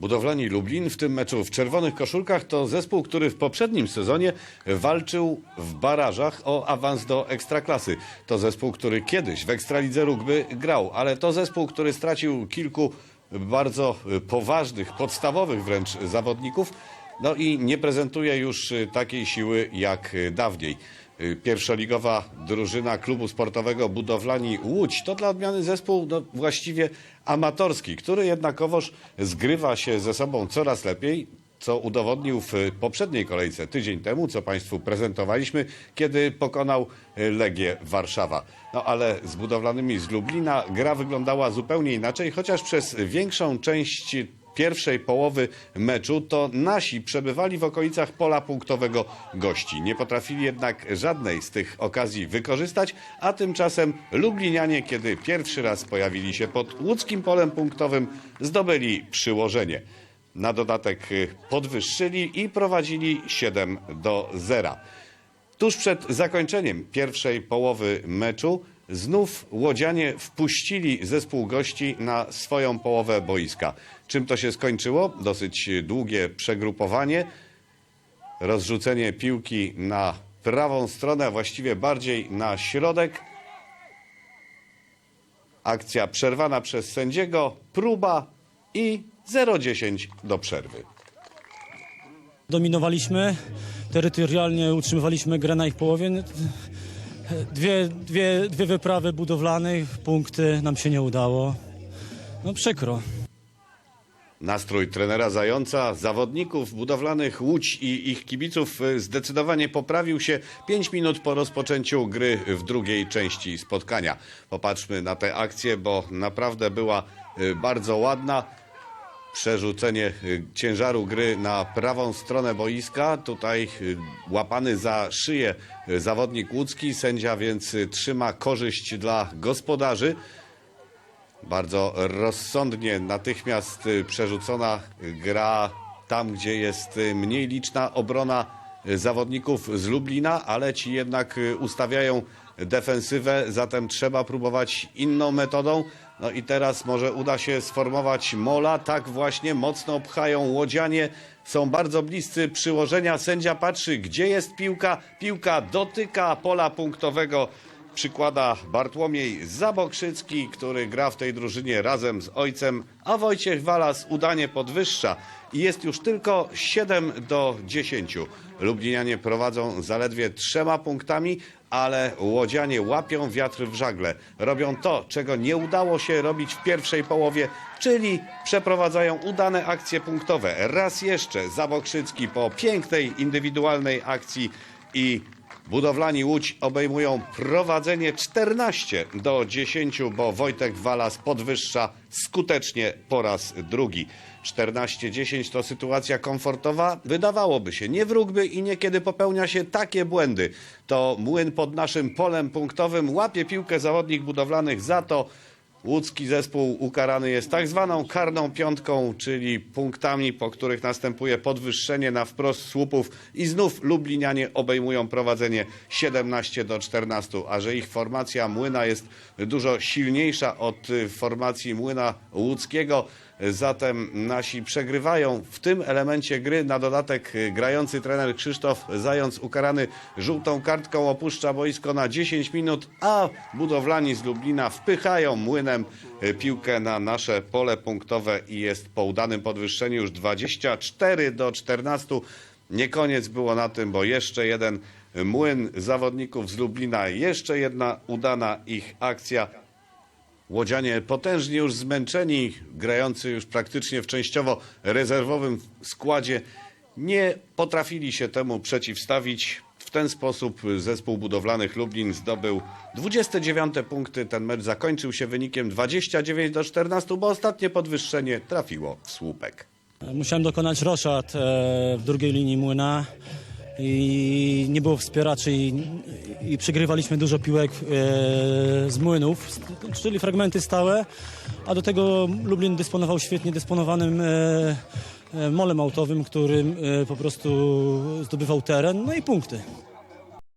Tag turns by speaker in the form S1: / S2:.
S1: Budowlani Lublin w tym meczu w czerwonych koszulkach to zespół, który w poprzednim sezonie walczył w barażach o awans do ekstraklasy. To zespół, który kiedyś w Ekstralidze Rugby grał, ale to zespół, który stracił kilku bardzo poważnych, podstawowych wręcz zawodników, no i nie prezentuje już takiej siły jak dawniej. Y, Pierwszoligowa drużyna klubu sportowego Budowlani Łódź to dla odmiany zespół no, właściwie amatorski, który jednakowoż zgrywa się ze sobą coraz lepiej, co udowodnił w poprzedniej kolejce tydzień temu, co Państwu prezentowaliśmy, kiedy pokonał y, Legię Warszawa. No ale z budowlanymi z Lublina gra wyglądała zupełnie inaczej, chociaż przez większą część pierwszej połowy meczu to nasi przebywali w okolicach pola punktowego gości. Nie potrafili jednak żadnej z tych okazji wykorzystać, a tymczasem Lublinianie, kiedy pierwszy raz pojawili się pod łódzkim polem punktowym, zdobyli przyłożenie. Na dodatek y, podwyższyli i prowadzili 7 do 0. Tuż przed zakończeniem pierwszej połowy meczu znów łodzianie wpuścili zespół gości na swoją połowę boiska. Czym to się skończyło? Dosyć długie przegrupowanie, rozrzucenie piłki na prawą stronę, a właściwie bardziej na środek. Akcja przerwana przez sędziego, próba i 0-10 do przerwy.
S2: Dominowaliśmy, terytorialnie utrzymywaliśmy grę na ich połowie. Dwie, dwie, dwie wyprawy budowlanych, punkty nam się nie udało. No przykro.
S1: Nastrój trenera Zająca, zawodników budowlanych Łódź i ich kibiców zdecydowanie poprawił się 5 minut po rozpoczęciu gry w drugiej części spotkania. Popatrzmy na tę akcję, bo naprawdę była y, bardzo ładna. Przerzucenie y, ciężaru gry na prawą stronę boiska. Tutaj y, łapany za szyję y, zawodnik łódzki. Sędzia więc trzyma korzyść dla gospodarzy. Bardzo rozsądnie natychmiast przerzucona gra tam, gdzie jest mniej liczna obrona zawodników z Lublina, ale ci jednak ustawiają defensywę, zatem trzeba próbować inną metodą. No i teraz może uda się sformować mola. Tak właśnie mocno pchają łodzianie. Są bardzo bliscy przyłożenia. Sędzia patrzy, gdzie jest piłka. Piłka dotyka pola punktowego przykłada Bartłomiej Zabokrzycki, który gra w tej drużynie razem z ojcem, a Wojciech Walas udanie podwyższa i jest już tylko 7 do 10. Lublinianie prowadzą zaledwie trzema punktami, ale łodzianie łapią wiatr w żagle. Robią to, czego nie udało się robić w pierwszej połowie, czyli przeprowadzają udane akcje punktowe. Raz jeszcze Zabokrzycki po pięknej indywidualnej akcji i Budowlani Łódź obejmują prowadzenie 14 do 10, bo Wojtek Walas podwyższa skutecznie po raz drugi. 14-10 to sytuacja komfortowa? Wydawałoby się. Nie w rugby i niekiedy popełnia się takie błędy. To młyn pod naszym polem punktowym łapie piłkę zawodnik budowlanych za to, Łódzki zespół ukarany jest tak zwaną karną piątką, czyli punktami, po których następuje podwyższenie na wprost słupów i znów Lublinianie obejmują prowadzenie 17 do 14, a że ich formacja Młyna jest dużo silniejsza od formacji Młyna Łódzkiego, zatem nasi przegrywają w tym elemencie gry. Na dodatek y, grający trener Krzysztof Zając ukarany żółtą kartką opuszcza boisko na 10 minut, a budowlani z Lublina wpychają młynem y, piłkę na nasze pole punktowe i jest po udanym podwyższeniu już 24 do 14. Nie koniec było na tym, bo jeszcze jeden młyn zawodników z Lublina, jeszcze jedna udana ich akcja. Łodzianie potężnie już zmęczeni, grający już praktycznie w częściowo rezerwowym składzie, nie potrafili się temu przeciwstawić. W ten sposób zespół budowlanych Lublin zdobył 29 punkty. Ten mecz zakończył się wynikiem 29 do 14, bo ostatnie podwyższenie trafiło w słupek.
S2: Musiałem dokonać roszad e, w drugiej linii młyna i nie było wspieraczy i, i przegrywaliśmy dużo piłek e, z młynów, czyli fragmenty stałe, a do tego Lublin dysponował świetnie dysponowanym e, e, molem autowym, którym e, po prostu zdobywał teren, no i punkty.